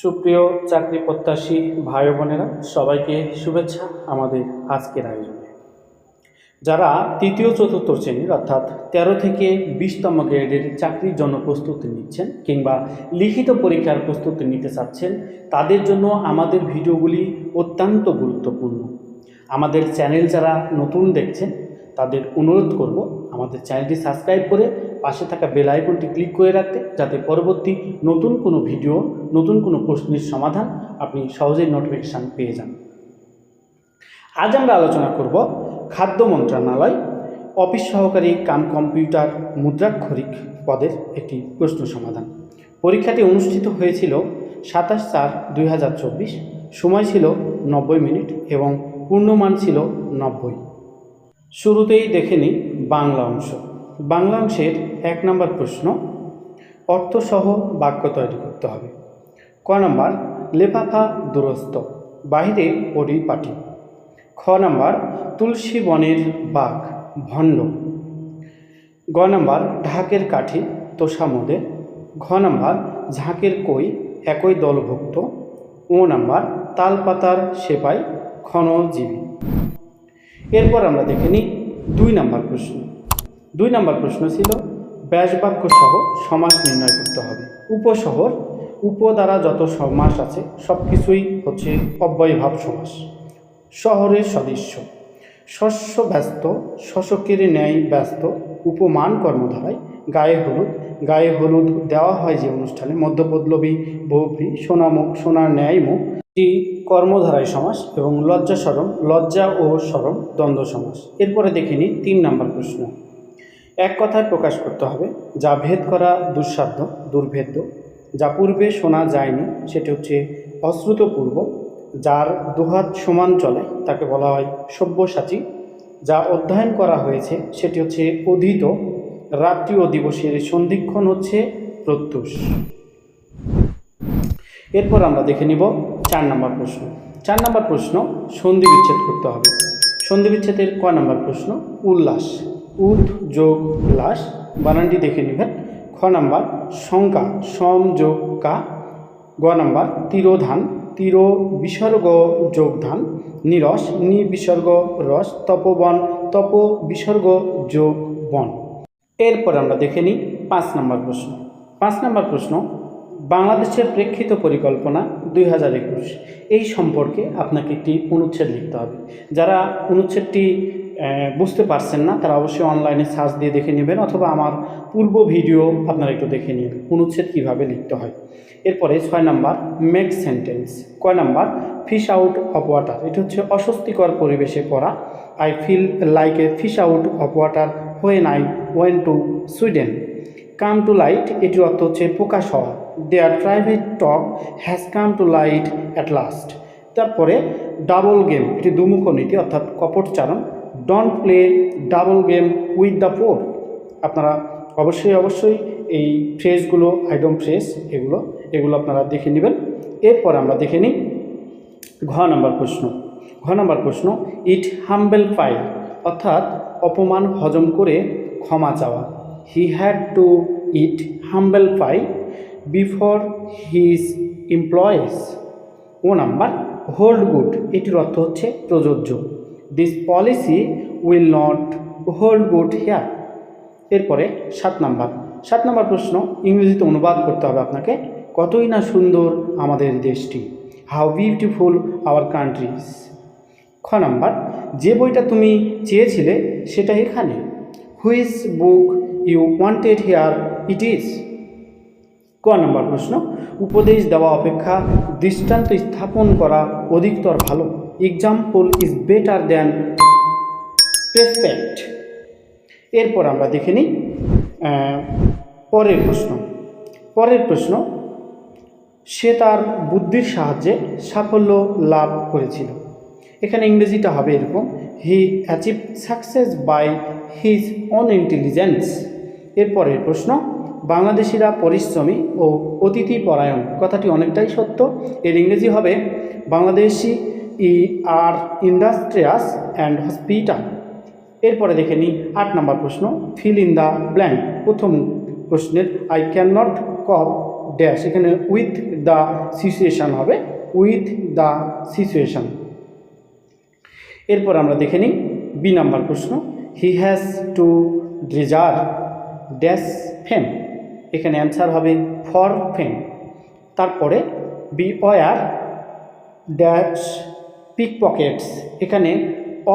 সুপ্রিয় চাকরি প্রত্যাশী ভাই বোনেরা, সবাইকে শুভেচ্ছা আমাদের আজকের আয়োজনে। যারা তৃতীয় চতুর্থ শ্রেণির, অর্থাৎ তেরো থেকে বিশতম গ্রেডের চাকরির জন্য প্রস্তুতি নিচ্ছেন কিংবা লিখিত পরীক্ষার প্রস্তুতি নিতে চাচ্ছেন, তাদের জন্য আমাদের ভিডিওগুলি অত্যন্ত গুরুত্বপূর্ণ। আমাদের চ্যানেল যারা নতুন দেখছেন তাদের অনুরোধ করব আমাদের চ্যানেলটি সাবস্ক্রাইব করে পাশে থাকা বেল আইকনটি ক্লিক করে রাখতে যাতে পরবর্তী নতুন কোনো ভিডিও, নতুন কোনো প্রশ্নের সমাধান আপনি সহজেই নোটিফিকেশান পেয়ে যান। আজ আমরা আলোচনা করব খাদ্য মন্ত্রণালয়, অফিস সহকারী কাম কম্পিউটার মুদ্রাক্ষরিক পদের একটি প্রশ্ন সমাধান। পরীক্ষাটি অনুষ্ঠিত হয়েছিল সাতাশ চার দুই সময় ছিল নব্বই মিনিট এবং পূর্ণমান ছিল নব্বই। শুরুতেই দেখে নিই বাংলা অংশ। বাংলা অংশের এক নম্বর প্রশ্ন, অর্থসহ বাক্য তৈরি করতে হবে। ক নম্বর, লেফাফা দুরস্ত, বাহিরে পরিপাটি খ নম্বর, তুলসী বনের বাঘ, ভণ্ড। গ নম্বর, ঢাকের কাঠি, তোষামোদে। ঘ নম্বর, ঝাঁকের কই, একই দলভুক্ত। ও নম্বর, তালপাতার সেপাই ক্ষণজীবী এরপর আমরা দেখে নিই দুই নম্বর প্রশ্ন। দুই নম্বর প্রশ্ন ছিল, ব্যাসবাক্য সহ সমাস নির্ণয় করতে হবে। উপশহর উপ দ্বারা যত সমাস আছে সব কিছুই হচ্ছে অব্যয়ভাব সমাস। শহরের সদৃশ্য। শস্য ব্যস্ত শশকের ন্যায় ব্যস্ত, উপমান কর্মধারায় গায়ে হলুদ গায়ে হলুদ দেওয়া হয় যে অনুষ্ঠানে মধ্যপদ্লবী বহুব্রী সোনামুখ, সোনার ন্যায় মুখ এটি কর্মধারায় সমাস এবং লজ্জা সরম লজ্জা ও সরম দ্বন্দ্ব সমাস। এরপরে দেখে নিই তিন নম্বর প্রশ্ন। এক কথায় প্রকাশ করতে হবে, যা ভেদ করা দুঃসাধ্য, দুর্ভেদ্য, যা পূর্বে শোনা যায়নি, সেটি হচ্ছে অশ্রুতপূর্ব, যার দুহাত সমান চলে, তাকে বলা হয় সব্যসাচী, যা অধ্যয়ন করা হয়েছে, সেটি হচ্ছে অধীত রাত্রি ও দিবসের সন্ধিক্ষণ হচ্ছে প্রত্যুষ। এরপর আমরা দেখে নিব চার নম্বর প্রশ্ন। চার নম্বর প্রশ্ন, সন্ধি বিচ্ছেদ করতে হবে। সন্ধি বিচ্ছেদের ক নম্বর প্রশ্ন? উল্লাস। উদ, যোগ উল্লাস বানানটি দেখে নেবেন। খ নম্বর শঙ্কা সম, যোগ, কা। গ নম্বর, তিরোধান। তির, বিসর্গ, যোগধান। নিরস নি বিসর্গ রস, তপবন। তপ, বিসর্গ যোগ বন এরপর আমরা দেখে নিই পাঁচ নম্বর প্রশ্ন। পাঁচ নম্বর প্রশ্ন, বাংলাদেশের প্রেক্ষিত পরিকল্পনা দুই হাজার একুশ। এই সম্পর্কে আপনাকে একটি অনুচ্ছেদ লিখতে হবে। যারা অনুচ্ছেদটি বুঝতে পারছেন না, তারা অবশ্যই অনলাইনে সার্চ দিয়ে দেখে নেবেন অথবা আমার পূর্ব ভিডিও আপনারা একটু দেখে নিন, অনুচ্ছেদ কীভাবে লিখতে হয়। এরপরে ছয় নাম্বার মেক সেন্টেন্স কয় number fish out of water এটা হচ্ছে অস্বস্তিকর পরিবেশে পড়া। I feel like a fish out of water when I went to Sweden come to light এটির অর্থ হচ্ছে প্রকাশ হওয়া। There private talk has come to light at last তারপরে ডাবল গেম এটি দুমুখ নীতি, অর্থাৎ কপটচারণ don't play double game with the four আপনারা অবশ্যই অবশ্যই এই ফ্রেজগুলো আইডম ফ্রেজ এগুলো এগুলো আপনারা দেখে নেবেন। এরপর আমরা দেখে নিই ঘ নম্বর প্রশ্ন। ঘ নম্বর প্রশ্ন ইট হাম্বেল ফাইল অর্থাৎ অপমান হজম করে ক্ষমা চাওয়া। He had to eat humble pie before his employees O number hold good এটির অর্থ হচ্ছে প্রযোজ্য। This policy will not hold good here এরপরে সাত নাম্বার। সাত নাম্বার প্রশ্ন, ইংরেজিতে অনুবাদ করতে হবে আপনাকে। কতই না সুন্দর আমাদের দেশটি। হাউ বিউটিফুল আওয়ার কান্ট্রিজ খ নাম্বার, যে বইটা তুমি চেয়েছিলে সেটা এখানে। Which book you wanted here it is? ক নম্বর প্রশ্ন, উপদেশ দেওয়া অপেক্ষা দৃষ্টান্ত স্থাপন করা অধিকতর ভালো। Example is better than respect এরপর আমরা দেখে নিই পরের প্রশ্ন। পরের প্রশ্ন, সে তার বুদ্ধির সাহায্যে সাফল্য লাভ করেছিল। এখানে ইংরেজিটা হবে এরকম he achieve success by his own intelligence এরপরের প্রশ্ন, বাংলাদেশিরা পরিশ্রমী ও অতিথি পরায়ণ, কথাটি অনেকটাই সত্য। এর ইংরেজি হবে, বাংলাদেশি ই আর ইন্ডাস্ট্রিয়াস অ্যান্ড হসপিটাল। এরপরে দেখে নিই আট নম্বর প্রশ্ন ফিল ইন দ্য ব্ল্যাঙ্ক প্রথম প্রশ্নের I can not cope dash এখানে উইথ দ্য সিচুয়েশান হবে উইথ দ্য সিচুয়েশান এরপর আমরা দেখে নিই বি নাম্বার প্রশ্ন। He has to dredger dash fame এখানে অ্যান্সার হবে ফর ফেম তারপরে beware dash pickpockets এখানে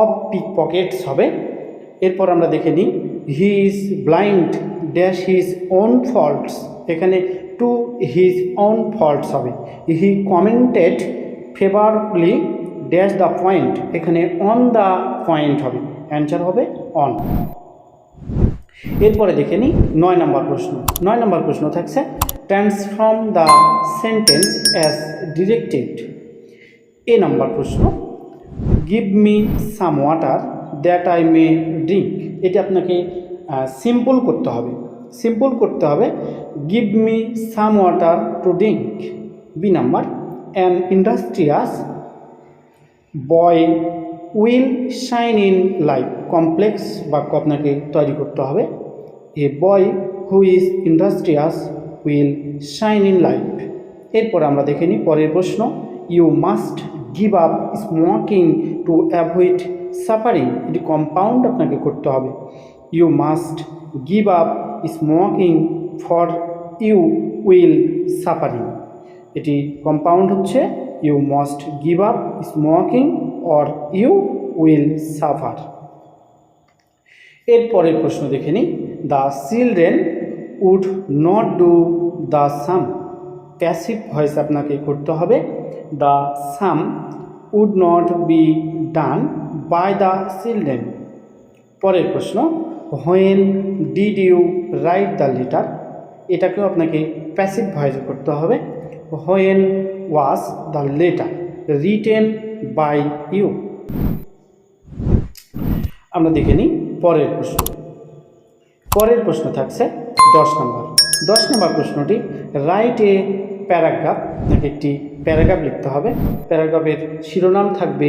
অফ পিক পকেটস হবে। এরপর আমরা দেখে নিই he is blind dash his own faults এখানে টু হিজ ওন ফল্টস হবে। He commented favourably dash the point এখানে অন দ্য পয়েন্ট হবে। অ্যান্সার হবে অন এরপরে দেখে নিই নয় নম্বর প্রশ্ন। নয় নম্বর প্রশ্ন থাকছে transform the sentence as directed A number প্রশ্ন give me some water that I may drink এটি আপনাকে সিম্পল করতে হবে। সিম্পল করতে হবে give me some water to drink B number an industrious boy will shine in life complex বাক্য আপনাকে তৈরি করতে হবে। A boy who is industrious will shine in life এরপর আমরা দেখে নিই পরের প্রশ্ন। You must give up smoking to avoid suffering এটি কম্পাউন্ড আপনাকে করতে হবে। You must give up smoking for you will suffering এটি কম্পাউন্ড হচ্ছে you must give up smoking or you will suffer এর পরের প্রশ্ন দেখে নিই। The children would not do the sum passive voice আপনাকে করতে হবে। The sum would not be done by the children পরের প্রশ্ন when did you write the letter এটাকেও আপনাকে প্যাসিভ ভয়েস করতে হবে। When was the letter, written by you. আমরা দেখে নিই পরের প্রশ্ন। পরের প্রশ্ন থাকছে দশ নম্বর। দশ নম্বর প্রশ্নটি রাইট এ প্যারাগ্রাফ আপনাকে একটি প্যারাগ্রাফ লিখতে হবে। প্যারাগ্রাফের শিরোনাম থাকবে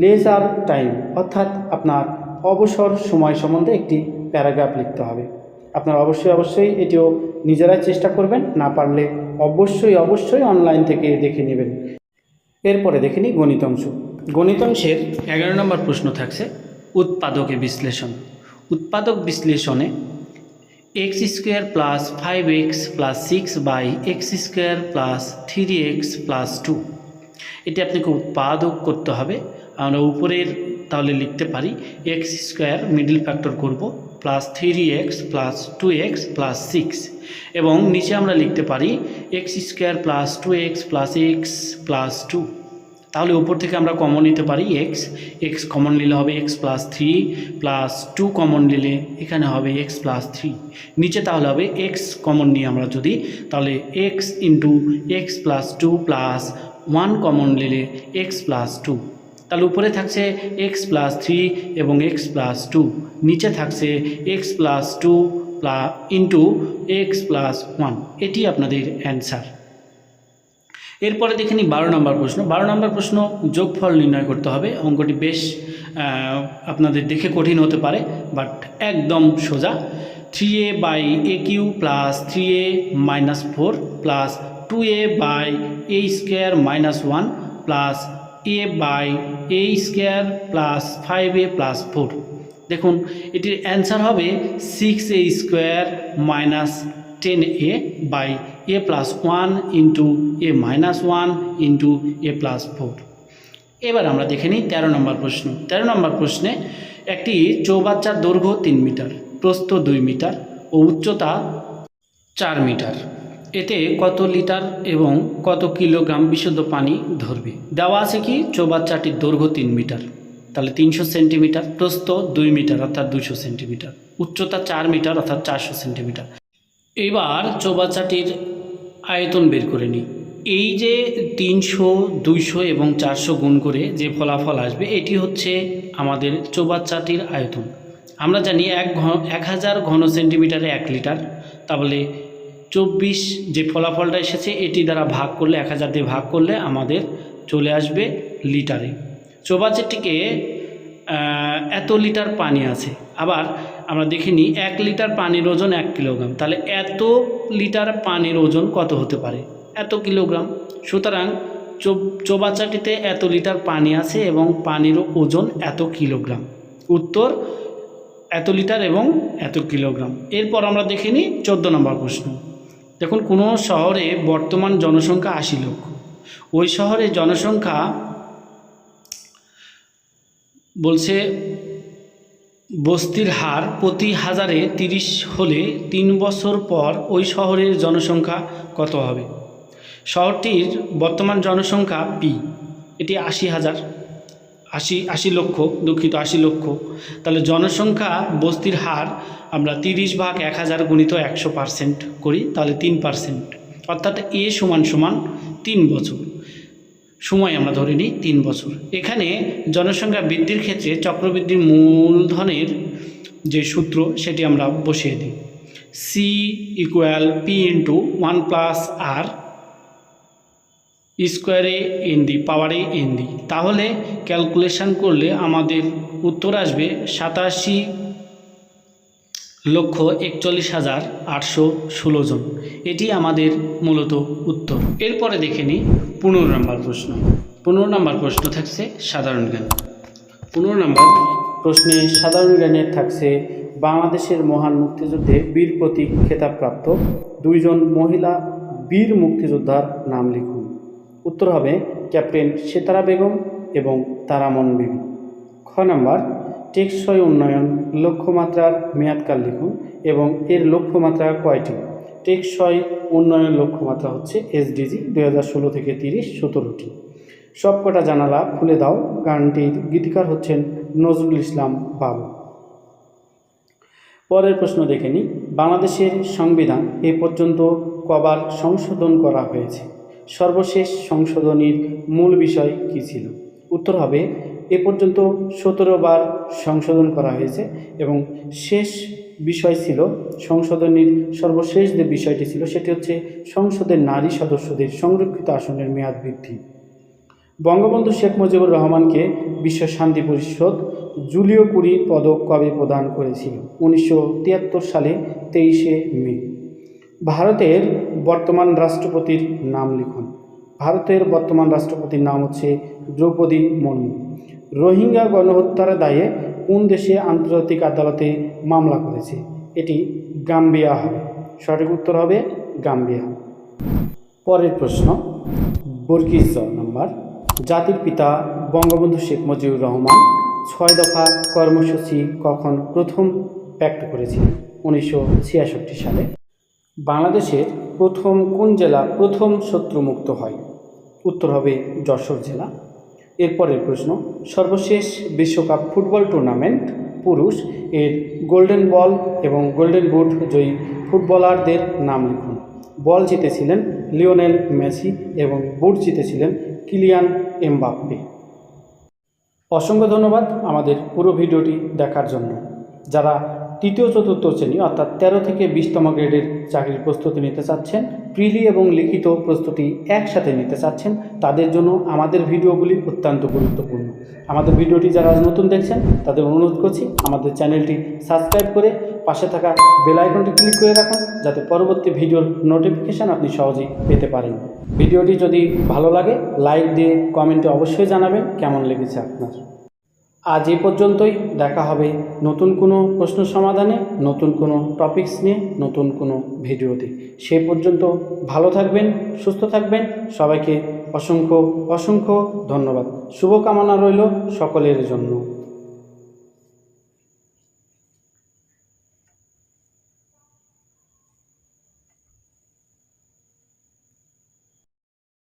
লেজার টাইম অর্থাৎ আপনার অবসর সময় সম্বন্ধে একটি প্যারাগ্রাফ লিখতে হবে। আপনার অবশ্যই অবশ্যই এটিও নিজেরাই চেষ্টা করবেন, না পারলে অবশ্যই অবশ্যই অনলাইন থেকে দেখে নেবেন। এরপরে দেখে নিই গণিত অংশ গণিত অংশের এগারো নম্বর প্রশ্ন থাকছে, উৎপাদকে বিশ্লেষণ। উৎপাদক বিশ্লেষণে x square plus five x plus six by x square plus three x plus two এটি আপনাকে উৎপাদক করতে হবে। আমরা উপরের তাহলে লিখতে পারি এক্স স্কোয়ার মিডিল ফ্যাক্টর করব। Plus three x plus two x plus six এবং নিচে আমরা লিখতে পারি x square plus two x plus x plus two তাহলে উপর থেকে আমরা কমন নিতে পারি এক্স এক্স কমন নিলে হবে x plus three plus two common নিলে এখানে হবে এক্স প্লাস থ্রি নিচে তাহলে হবে এক্স কমন নিয়ে আমরা যদি তাহলে x into x plus two plus one common নিলে এক্স প্লাস টু তাহলে উপরে থাকছে এক্স প্লাস থ্রি এবং এক্স প্লাস টু নিচে থাকছে x plus two plus into x plus one এটি আপনাদের অ্যান্সার এরপরে দেখে নিই বারো নম্বর প্রশ্ন। বারো নম্বর প্রশ্ন, যোগফল নির্ণয় করতে হবে। অঙ্কটি বেশ আপনাদের দেখে কঠিন হতে পারে বাট একদম সোজা। Three a by a Q plus three a minus four plus two a by a square minus one plus a by a square plus five a plus four দেখুন, এটির অ্যান্সার হবে six a square minus ten a by a plus one into a minus one into a plus four এবার আমরা দেখে নিই তেরো নম্বর প্রশ্ন। তেরো নম্বর প্রশ্নে একটি চৌবাচ্চার দৈর্ঘ্য তিন মিটার, প্রস্থ দুই মিটার ও উচ্চতা চার মিটার। এতে কত লিটার এবং কত কিলোগ্রাম বিশুদ্ধ পানি ধরবে? দেওয়া আছে কি? চৌবাচ্চাটির দৈর্ঘ্য তিন মিটার। তাহলে তিনশো সেন্টিমিটার প্রস্থ দুই মিটার অর্থাৎ দুশো সেন্টিমিটার। উচ্চতা চার মিটার অর্থাৎ চারশো সেন্টিমিটার। এবার চৌবাচ্চাটির আয়তন বের করে নিই। এই যে তিনশো, দুইশো এবং চারশো গুণ করে যে ফলাফল আসবে, এটি হচ্ছে আমাদের চৌবাচ্চাটির আয়তন। আমরা জানি এক ঘন এক হাজার ঘন সেন্টিমিটারে এক লিটার। তাহলে চব্বিশ যে ফলাফলটা এসেছে, এটি দ্বারা ভাগ করলে, এক হাজার দিয়ে ভাগ করলে আমাদের চলে আসবে লিটারে। চৌবাচ্চাটিকে আহ, এত লিটার পানি আছে। আবার আমরা দেখে নিই এক লিটার পানির ওজন এক কিলোগ্রাম। তাহলে এত লিটার পানির ওজন কত হতে পারে? এত কিলোগ্রাম। সুতরাং চৌ- চৌবাচ্চাটিতে এত লিটার পানি আছে এবং পানির ওজন এত কিলোগ্রাম। উত্তর এত লিটার এবং এত কিলোগ্রাম। এরপর আমরা দেখে নিই চোদ্দ নম্বর প্রশ্ন। দেখুন কোনো শহরে বর্তমান জনসংখ্যা আশি লক্ষ। ওই শহরে জনসংখ্যা বলছে, বস্তির হার প্রতি হাজারে তিরিশ হলে তিন বছর পর ওই শহরের জনসংখ্যা কত হবে? শহরটির বর্তমান জনসংখ্যা পি, এটি আশি হাজার, আশি আশি লক্ষ, দুঃখিত আশি লক্ষ। তাহলে জনসংখ্যা বস্তির হার আমরা তিরিশ ভাগ এক হাজার গুণিত একশো পার্সেন্ট করি, তাহলে তিন পার্সেন্ট। অর্থাৎ এ সমান সমান তিন বছর। সময় আমরা ধরে নিই তিন বছর। এখানে জনসংখ্যা বৃদ্ধির ক্ষেত্রে চক্রবৃদ্ধির মূলধনের যে সূত্র, সেটি আমরা বসিয়ে দিই। C equal P into one plus R স্কোয়ারে এন দি পাওয়ারে এন দি তাহলে ক্যালকুলেশন করলে আমাদের উত্তর আসবে সাতাশি লক্ষ একচল্লিশ হাজার আটশো ষোলো জন। এটি আমাদের মূলত উত্তর। এরপরে দেখে নিই পনেরো নম্বর প্রশ্ন। পনেরো নম্বর প্রশ্ন থাকছে সাধারণ জ্ঞান। পনেরো নম্বর প্রশ্নে সাধারণ জ্ঞানের থাকছে বাংলাদেশের মহান মুক্তিযুদ্ধে বীর প্রতীক খেতাবপ্রাপ্ত দুইজন মহিলা বীর মুক্তিযোদ্ধার নাম লিখুন। উত্তর হবে ক্যাপ্টেন সেতারা বেগম এবং তারামন বিবি। খ নাম্বার টেকসই উন্নয়ন, লক্ষ্যমাত্রার মেয়াদকাল লিখুন এবং এর লক্ষ্যমাত্রা কয়টি? টেকসই উন্নয়ন লক্ষ্যমাত্রা হচ্ছে এসডিজি দুই হাজার ষোলো থেকে তিরিশ সতেরোটি। সবকটা জানালা খুলে দাও, গানটির গীতিকার হচ্ছেন নজরুল ইসলাম বাবু। পরের প্রশ্ন দেখে নিই। বাংলাদেশের সংবিধান এ পর্যন্ত কবার সংশোধন করা হয়েছে? সর্বশেষ সংশোধনীর মূল বিষয় কী ছিল? উত্তর হবে এ পর্যন্ত সতেরো বার সংশোধন করা হয়েছে এবং শেষ বিষয় ছিল সংশোধনীর সর্বশেষ যে বিষয়টি ছিল সেটি হচ্ছে সংসদের নারী সদস্যদের সংরক্ষিত আসনের মেয়াদ বৃদ্ধি। বঙ্গবন্ধু শেখ মুজিবুর রহমানকে বিশ্ব শান্তি পরিষদ জুলিও কুরি পদক কবে প্রদান করেছিল? উনিশশো তিয়াত্তর সালে তেইশে মে। ভারতের বর্তমান রাষ্ট্রপতির নাম লিখুন। ভারতের বর্তমান রাষ্ট্রপতির নাম হচ্ছে দ্রৌপদী মুর্মু। রোহিঙ্গা গণহত্যার দায়ে কোন দেশে আন্তর্জাতিক আদালতে মামলা করেছে? এটি গাম্বিয়া হবে। সঠিক উত্তর হবে গাম্বিয়া। পরের প্রশ্ন বর্গিস নাম্বার, জাতির পিতা বঙ্গবন্ধু শেখ মুজিবুর রহমান ছয় দফা কর্মসূচি কখন প্রথম ব্যক্ত করেছিলেন? উনিশশো সালে। বাংলাদেশের প্রথম কোন জেলা প্রথম শত্রুমুক্ত হয়? উত্তর হবে যশোর জেলা। এরপরের প্রশ্ন, সর্বশেষ বিশ্বকাপ ফুটবল টুর্নামেন্ট পুরুষ এর গোল্ডেন বল এবং গোল্ডেন বুট জয়ী ফুটবলারদের নাম লিখুন। বল জিতেছিলেন লিওনেল মেসি এবং বুট জিতেছিলেন কিলিয়ান এমবাপ্পে। অসংখ্য ধন্যবাদ আমাদের পুরো ভিডিওটি দেখার জন্য। যারা তৃতীয় চতুর্থ শ্রেণি, অর্থাৎ তেরো থেকে বিশতম গ্রেডের চাকরির প্রস্তুতি নিতে চাচ্ছেন। প্রিলি এবং লিখিত প্রস্তুতি একসাথে নিতে চাচ্ছেন। তাদের জন্য আমাদের ভিডিওগুলি অত্যন্ত গুরুত্বপূর্ণ। আমাদের ভিডিওটি যারা আজ নতুন দেখছেন, তাদের অনুরোধ করছি আমাদের চ্যানেলটি সাবস্ক্রাইব করে পাশে থাকা বেল আইকনটি ক্লিক করে রাখুন, যাতে পরবর্তী ভিডিওর নোটিফিকেশান আপনি সহজেই পেতে পারেন। ভিডিওটি যদি ভালো লাগে, লাইক দিয়ে কমেন্টে অবশ্যই জানাবেন, কেমন লেগেছে আপনার? আজ এ পর্যন্তই। দেখা হবে নতুন কোনো প্রশ্ন সমাধানে, নতুন কোনো টপিকস নিয়ে, নতুন কোনো ভিডিওতে। সে পর্যন্ত ভালো থাকবেন, সুস্থ থাকবেন। সবাইকে অসংখ্য অসংখ্য ধন্যবাদ। শুভকামনা রইল সকলের জন্য।